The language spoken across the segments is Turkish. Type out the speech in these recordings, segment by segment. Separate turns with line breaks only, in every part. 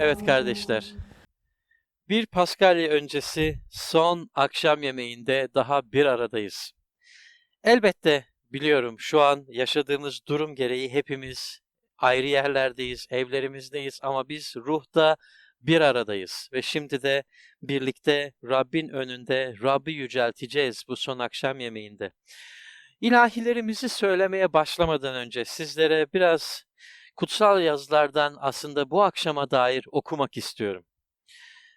Evet kardeşler. Bir Paskalya öncesi son akşam yemeğinde daha bir aradayız. Elbette biliyorum şu an yaşadığımız durum gereği hepimiz ayrı yerlerdeyiz, evlerimizdeyiz ama biz ruhta bir aradayız ve şimdi de birlikte Rabbin önünde Rabbi yücelteceğiz bu son akşam yemeğinde. İlahilerimizi söylemeye başlamadan önce sizlere biraz kutsal yazılardan aslında bu akşama dair okumak istiyorum.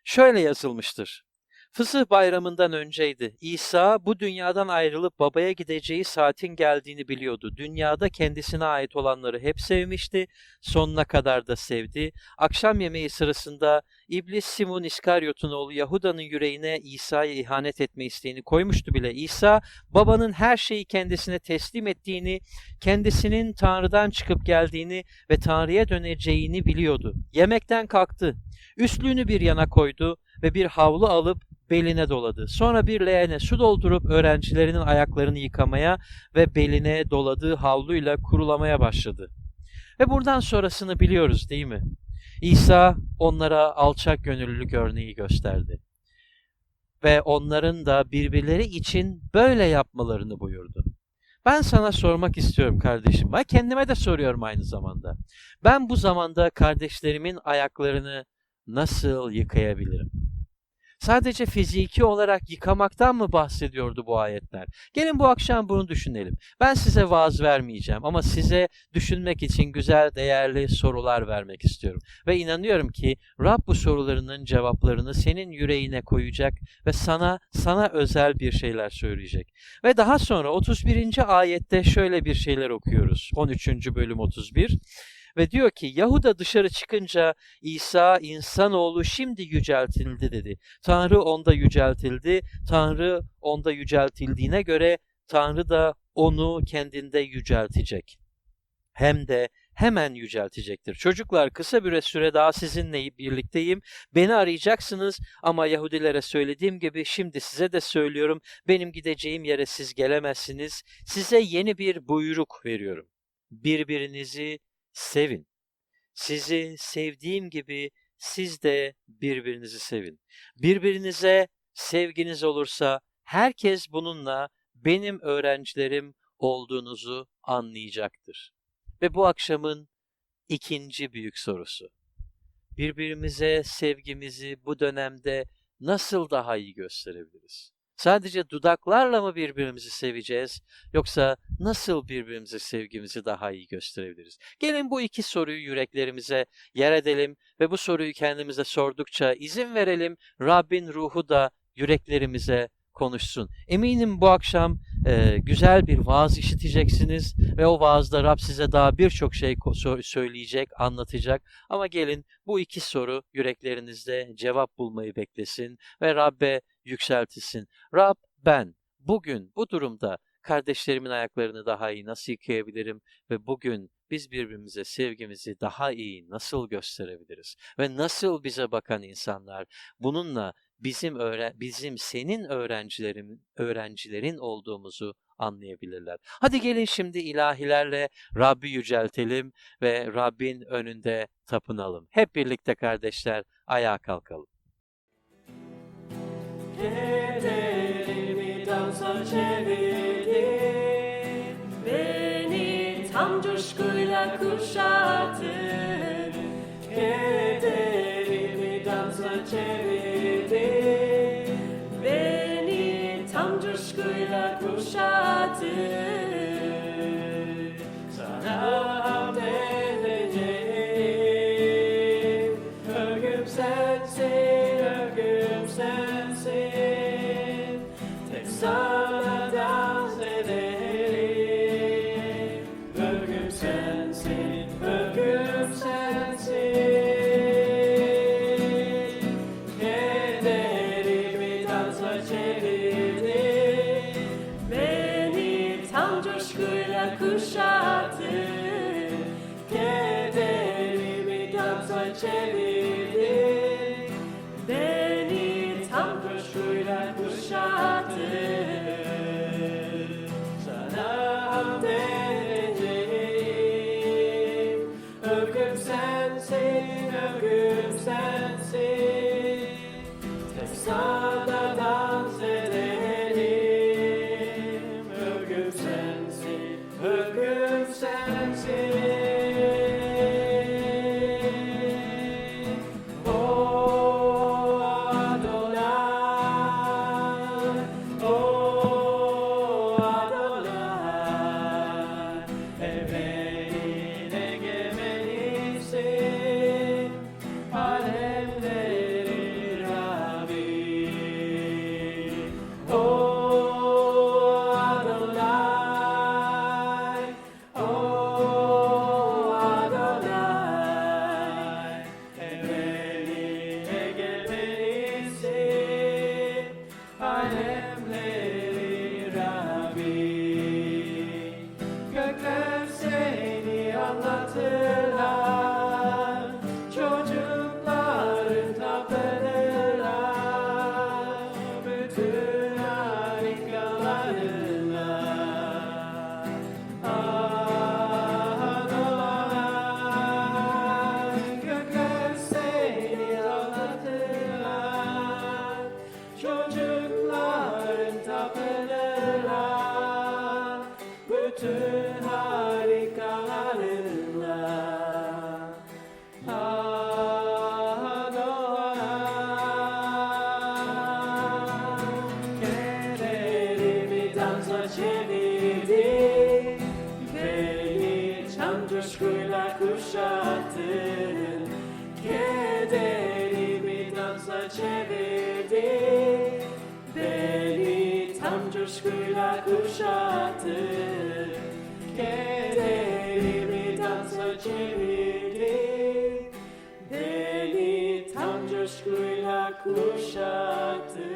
Şöyle yazılmıştır. Fısıh bayramından önceydi. İsa bu dünyadan ayrılıp babaya gideceği saatin geldiğini biliyordu. Dünyada kendisine ait olanları hep sevmişti, sonuna kadar da sevdi. Akşam yemeği sırasında İblis Simon İskaryot'un oğlu Yahuda'nın yüreğine İsa'ya ihanet etme isteğini koymuştu bile. İsa babanın her şeyi kendisine teslim ettiğini, kendisinin Tanrı'dan çıkıp geldiğini ve Tanrı'ya döneceğini biliyordu. Yemekten kalktı. Üstlüğünü bir yana koydu ve bir havlu alıp beline doladı. Sonra bir leğene su doldurup öğrencilerinin ayaklarını yıkamaya ve beline doladığı havluyla kurulamaya başladı. Ve buradan sonrasını biliyoruz değil mi? İsa onlara alçak gönüllülük örneği gösterdi. Ve onların da birbirleri için böyle yapmalarını buyurdu. Ben sana sormak istiyorum kardeşim. Ben kendime de soruyorum aynı zamanda. Ben bu zamanda kardeşlerimin ayaklarını nasıl yıkayabilirim? Sadece fiziki olarak yıkamaktan mı bahsediyordu bu ayetler? Gelin bu akşam bunu düşünelim. Ben size vaaz vermeyeceğim ama size düşünmek için güzel, değerli sorular vermek istiyorum. Ve inanıyorum ki Rab bu sorularının cevaplarını senin yüreğine koyacak ve sana sana özel bir şeyler söyleyecek. Ve daha sonra 31. ayette şöyle bir şeyler okuyoruz. 13. bölüm 31. Ve diyor ki Yahuda dışarı çıkınca İsa insanoğlu şimdi yüceltildi dedi. Tanrı onda yüceltildi. Tanrı onda yüceltildiğine göre Tanrı da onu kendinde yüceltecek. Hem de hemen yüceltecektir. Çocuklar kısa bir süre daha sizinle birlikteyim. Beni arayacaksınız ama Yahudilere söylediğim gibi şimdi size de söylüyorum. Benim gideceğim yere siz gelemezsiniz. Size yeni bir buyruk veriyorum. Birbirinizi sevin. Sizi sevdiğim gibi siz de birbirinizi sevin. Birbirinize sevginiz olursa herkes bununla benim öğrencilerim olduğunuzu anlayacaktır. Ve bu akşamın ikinci büyük sorusu. Birbirimize sevgimizi bu dönemde nasıl daha iyi gösterebiliriz? Sadece dudaklarla mı birbirimizi seveceğiz yoksa nasıl birbirimize sevgimizi daha iyi gösterebiliriz? Gelin bu iki soruyu yüreklerimize yer edelim ve bu soruyu kendimize sordukça izin verelim Rabbin ruhu da yüreklerimize konuşsun. Eminim bu akşam e, güzel bir vaaz işiteceksiniz ve o vaazda Rab size daha birçok şey söyleyecek, anlatacak. Ama gelin bu iki soru yüreklerinizde cevap bulmayı beklesin ve Rabbe yükseltilsin. Rab ben bugün bu durumda kardeşlerimin ayaklarını daha iyi nasıl yıkayabilirim ve bugün biz birbirimize sevgimizi daha iyi nasıl gösterebiliriz ve nasıl bize bakan insanlar bununla bizim öğren bizim senin öğrencilerin öğrencilerin olduğumuzu anlayabilirler. Hadi gelin şimdi ilahilerle Rabbi yüceltelim ve Rabbin önünde tapınalım. Hep birlikte kardeşler ayağa kalkalım.
Kederimi dansa çevirdin Beni tam coşkuyla kuşattın senses, the. Open coşkuyla kuşattın Kederimi dansa çevirdin Beni tam coşkuyla kuşattın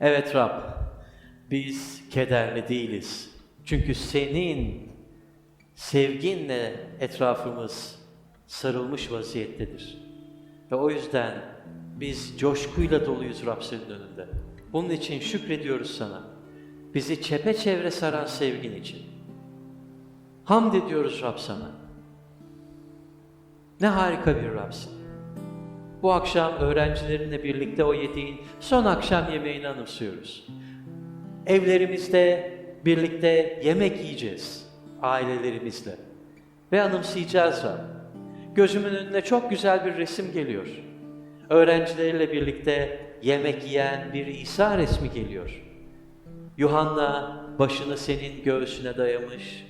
Evet Rab, biz kederli değiliz. Çünkü senin sevginle etrafımız sarılmış vaziyettedir. Ve o yüzden biz coşkuyla doluyuz Rab senin önünde. Bunun için şükrediyoruz sana. Bizi çepeçevre saran sevgin için. Hamd ediyoruz Rab sana. Ne harika bir Rabsin. Bu akşam öğrencilerinle birlikte o yediğin son akşam yemeğini anımsıyoruz. Evlerimizde birlikte yemek yiyeceğiz ailelerimizle ve anımsayacağız Rab. Gözümün önüne çok güzel bir resim geliyor. Öğrencileriyle birlikte yemek yiyen bir İsa resmi geliyor. Yuhanna başını senin göğsüne dayamış.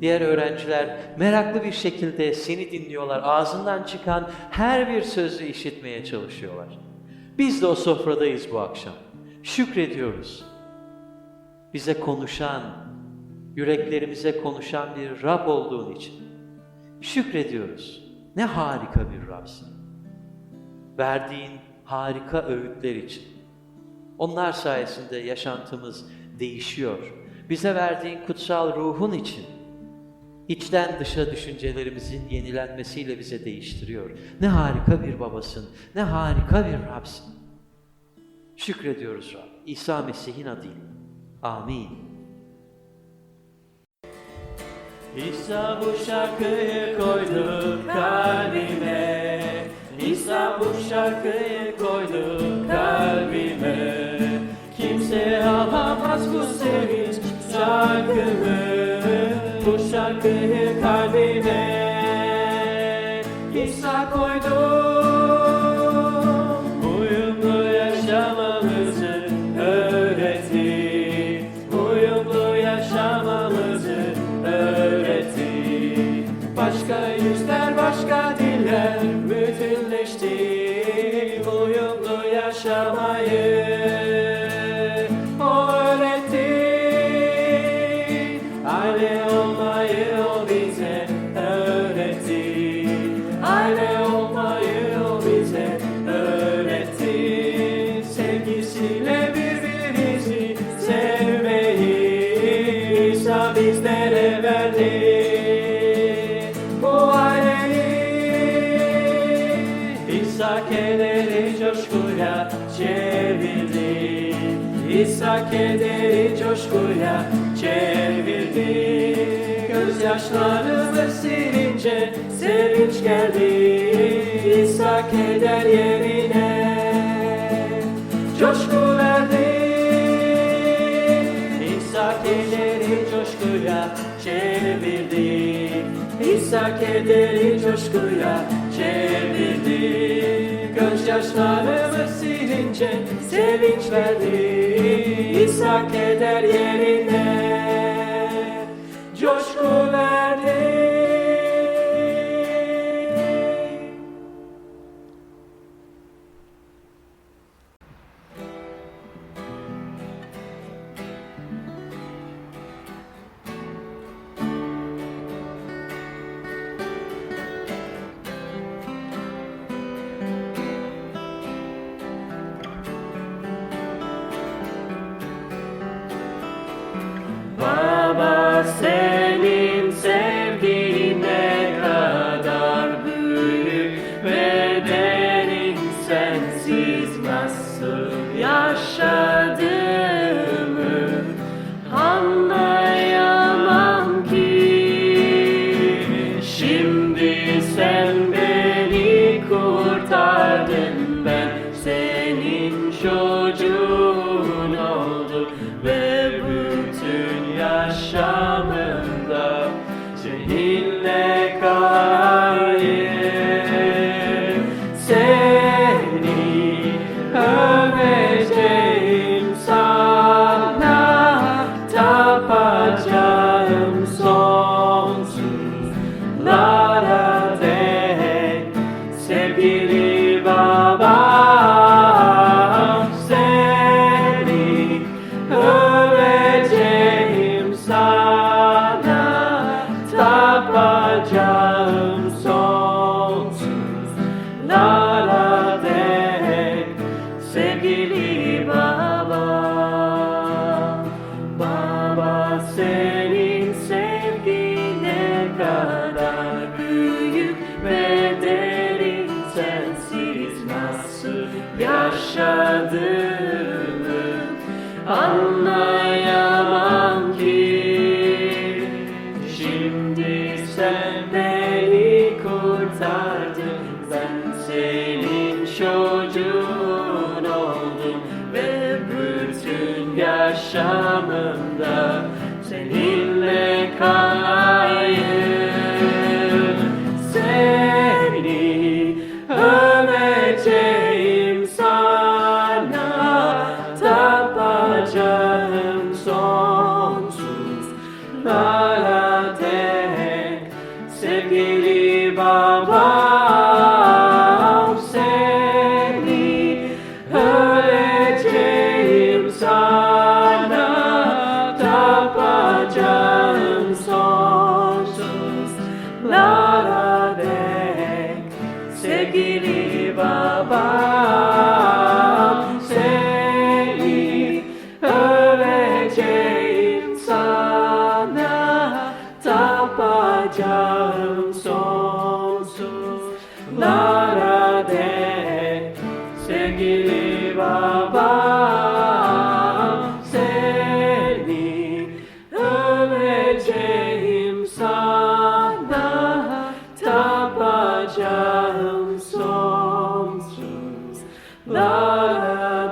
Diğer öğrenciler meraklı bir şekilde seni dinliyorlar. Ağzından çıkan her bir sözü işitmeye çalışıyorlar. Biz de o sofradayız bu akşam. Şükrediyoruz. Bize konuşan, yüreklerimize konuşan bir Rab olduğun için. Şükrediyoruz. Ne harika bir Rabsin. Verdiğin harika öğütler için. Onlar sayesinde yaşantımız değişiyor. Bize verdiğin kutsal ruhun için içten dışa düşüncelerimizin yenilenmesiyle bize değiştiriyor. Ne harika bir babasın, ne harika bir Rabsin. Şükrediyoruz Rab. İsa Mesih'in adıyla. Amin.
İsa bu şarkıyı koydu kalbime Bu şarkıyı koydu kalbime. Kimse alamaz bu sevinç şarkımı. Bu şarkıyı kalbime. İsa koydu Uyumlu yaşamamızı öğretti Sevgisiyle birbirimizi sevmeyi İsa bizlere verdi Bu aileyi İsa kederi coşkuya çevirdi. İsa kederi coşkuya çevirdi. Gözyaşlarımı silince sevinç geldi. İsa keder yerine coşku verdi. İsa kederi coşkuya çevirdi. İsa kederi coşkuya çevirdi. Gözyaşlarımı silince sevinç verdi. İsa keder yerine coşku verdi God. 찾아.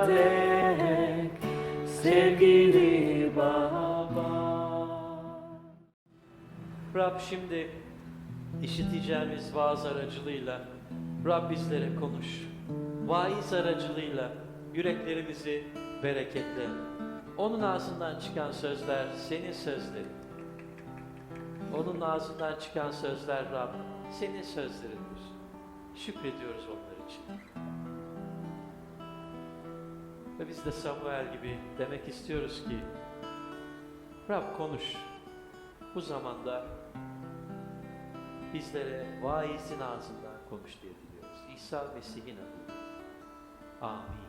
Dek Sevgili babam
Rab şimdi işiteceğimiz vaaz aracılığıyla Rab bizlere konuş. Vaiz aracılığıyla yüreklerimizi bereketle. Onun ağzından çıkan sözler senin sözlerin. Onun ağzından çıkan sözler Rab senin sözlerindir. Şükrediyoruz onlar için. Ve biz de Samuel gibi demek istiyoruz ki Rab konuş. Bu zamanda bizlere vaizin ağzından konuş diye diliyoruz. İsa Mesih'in adıyla. Amin.